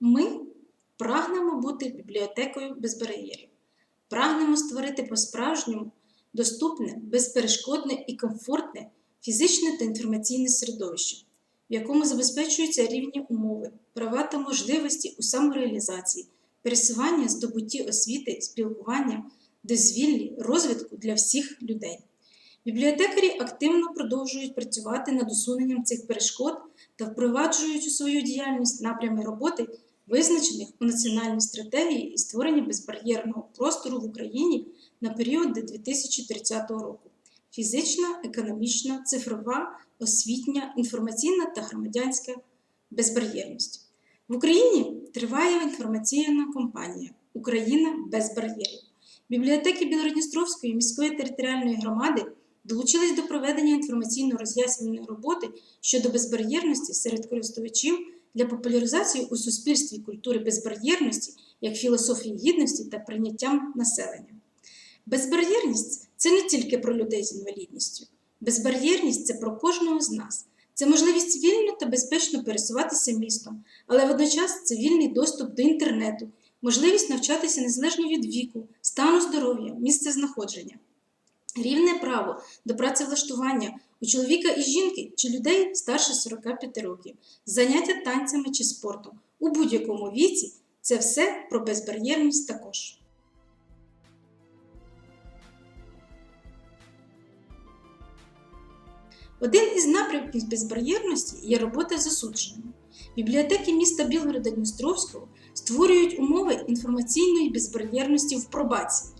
Ми прагнемо бути бібліотекою без бар'єрів, прагнемо створити по-справжньому доступне, безперешкодне і комфортне фізичне та інформаційне середовище, в якому забезпечуються рівні умови, права та можливості у самореалізації, пересування, здобутті освіти, спілкування, дозвіллі, розвитку для всіх людей. Бібліотекарі активно продовжують працювати над усуненням цих перешкод та впроваджують у свою діяльність напрями роботи, визначених у національній стратегії і створенні безбар'єрного простору в Україні на період до 2030 року. Фізична, економічна, цифрова, освітня, інформаційна та громадянська безбар'єрність. В Україні триває інформаційна кампанія Україна без бар'єрів. Бібліотеки Білородністровської міської територіальної громади долучились до проведення інформаційно-роз'яснювальної роботи щодо безбар'єрності серед користувачів для популяризації у суспільстві культури безбар'єрності як філософії гідності та прийняттям населення. Безбар'єрність це не тільки про людей з інвалідністю. Безбар'єрність це про кожного з нас. Це можливість вільно та безпечно пересуватися містом, але водночас це вільний доступ до інтернету, можливість навчатися незалежно від віку, стану здоров'я, місця знаходження, рівне право до працевлаштування у чоловіка і жінки чи людей старше 45 років, заняття танцями чи спортом у будь-якому віці це все про безбар'єрність також. Один із напрямків безбар'єрності є робота з засудженими. Бібліотеки міста Білгорода Дністровського створюють умови інформаційної безбар'єрності в пробації.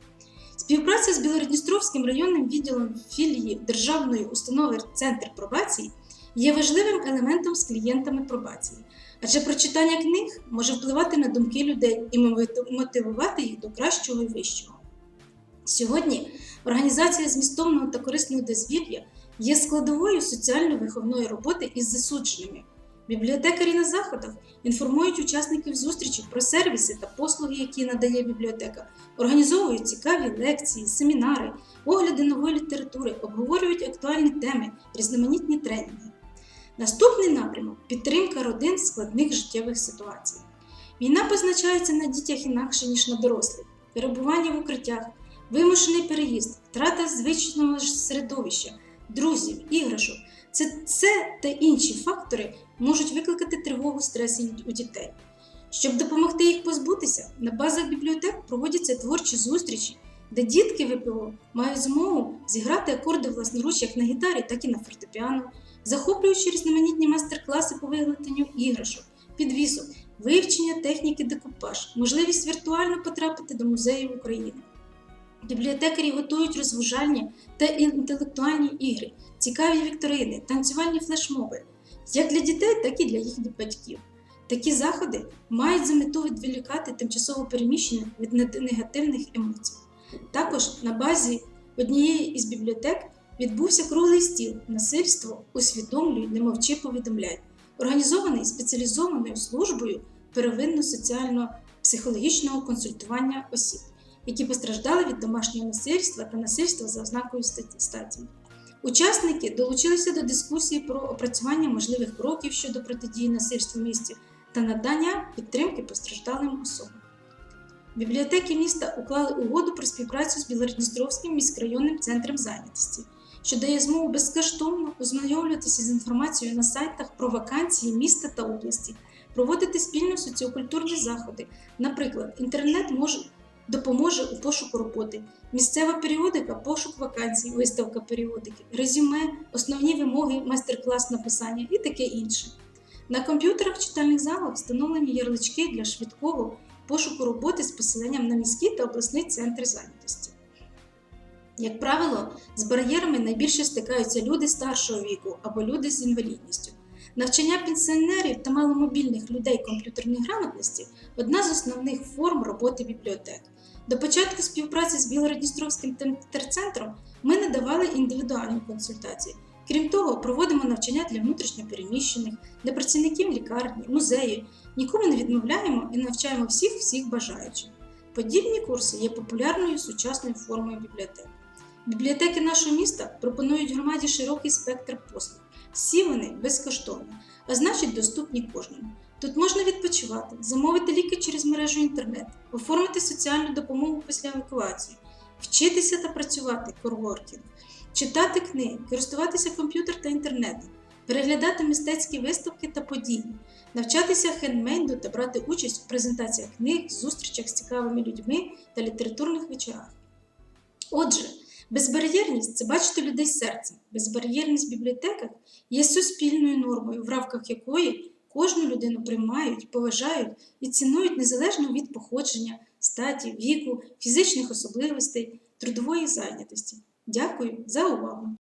Співпраця з Білородністровським районним відділом філії Державної установи Центр пробації є важливим елементом з клієнтами пробації, адже прочитання книг може впливати на думки людей і мотивувати їх до кращого і вищого. Сьогодні організація змістовного та корисного дозвілля є складовою соціально-виховної роботи із засудженими. Бібліотекарі на заходах інформують учасників зустрічі про сервіси та послуги, які надає бібліотека, організовують цікаві лекції, семінари, огляди нової літератури, обговорюють актуальні теми, різноманітні тренінги. Наступний напрямок підтримка родин складних життєвих ситуацій. Війна позначається на дітях інакше, ніж на дорослих, перебування в укриттях, вимушений переїзд, втрата звичного середовища, друзів, іграшок. Це це та інші фактори можуть викликати тривогу стрес у дітей. Щоб допомогти їх позбутися, на базах бібліотек проводяться творчі зустрічі, де дітки ВПО мають змогу зіграти акорди власноруч як на гітарі, так і на фортепіано, захоплюючи різноманітні майстер-класи по виготовленню іграшок, підвісок, вивчення техніки декупаж, можливість віртуально потрапити до музеїв України. Бібліотекарі готують розважальні та інтелектуальні ігри, цікаві вікторини, танцювальні флешмоби, як для дітей, так і для їхніх батьків. Такі заходи мають за мету відволікати тимчасово переміщення від негативних емоцій. Також на базі однієї із бібліотек відбувся круглий стіл Насильство усвідомлюй, не мовчи повідомляй, організований спеціалізованою службою первинно-соціально-психологічного консультування осіб які постраждали від домашнього насильства та насильства за ознакою статі. Учасники долучилися до дискусії про опрацювання можливих кроків щодо протидії насильству в місті та надання підтримки постраждалим особам. Бібліотеки міста уклали угоду про співпрацю з Білородністровським міськрайонним центром зайнятості, що дає змогу безкоштовно ознайомлюватися з інформацією на сайтах про вакансії міста та області, проводити спільно соціокультурні заходи. Наприклад, інтернет може допоможе у пошуку роботи, місцева періодика, пошук вакансій, виставка періодики, резюме, основні вимоги, майстер-клас написання і таке інше. На комп'ютерах читальних залах встановлені ярлички для швидкого пошуку роботи з посиленням на міський та обласний центри зайнятості. Як правило, з бар'єрами найбільше стикаються люди старшого віку або люди з інвалідністю. Навчання пенсіонерів та маломобільних людей комп'ютерної грамотності одна з основних форм роботи бібліотек. До початку співпраці з Білородністровським терцентром ми надавали індивідуальні консультації. Крім того, проводимо навчання для внутрішньопереміщених, для працівників лікарні, музею. Нікому не відмовляємо і навчаємо всіх всіх бажаючих. Подібні курси є популярною сучасною формою бібліотек. Бібліотеки нашого міста пропонують громаді широкий спектр послуг. Всі вони безкоштовні, а значить доступні кожному. Тут можна відпочивати, замовити ліки через мережу інтернет, оформити соціальну допомогу після евакуації, вчитися та працювати корворкінг, читати книги, користуватися комп'ютер та інтернетом, переглядати мистецькі виставки та події, навчатися хендмейду та брати участь у презентаціях книг, зустрічах з цікавими людьми та літературних вечорах. Отже, безбар'єрність це бачити людей серцем. Безбар'єрність в бібліотеках є суспільною нормою, в рамках якої кожну людину приймають, поважають і цінують незалежно від походження, статі, віку, фізичних особливостей, трудової зайнятості. Дякую за увагу!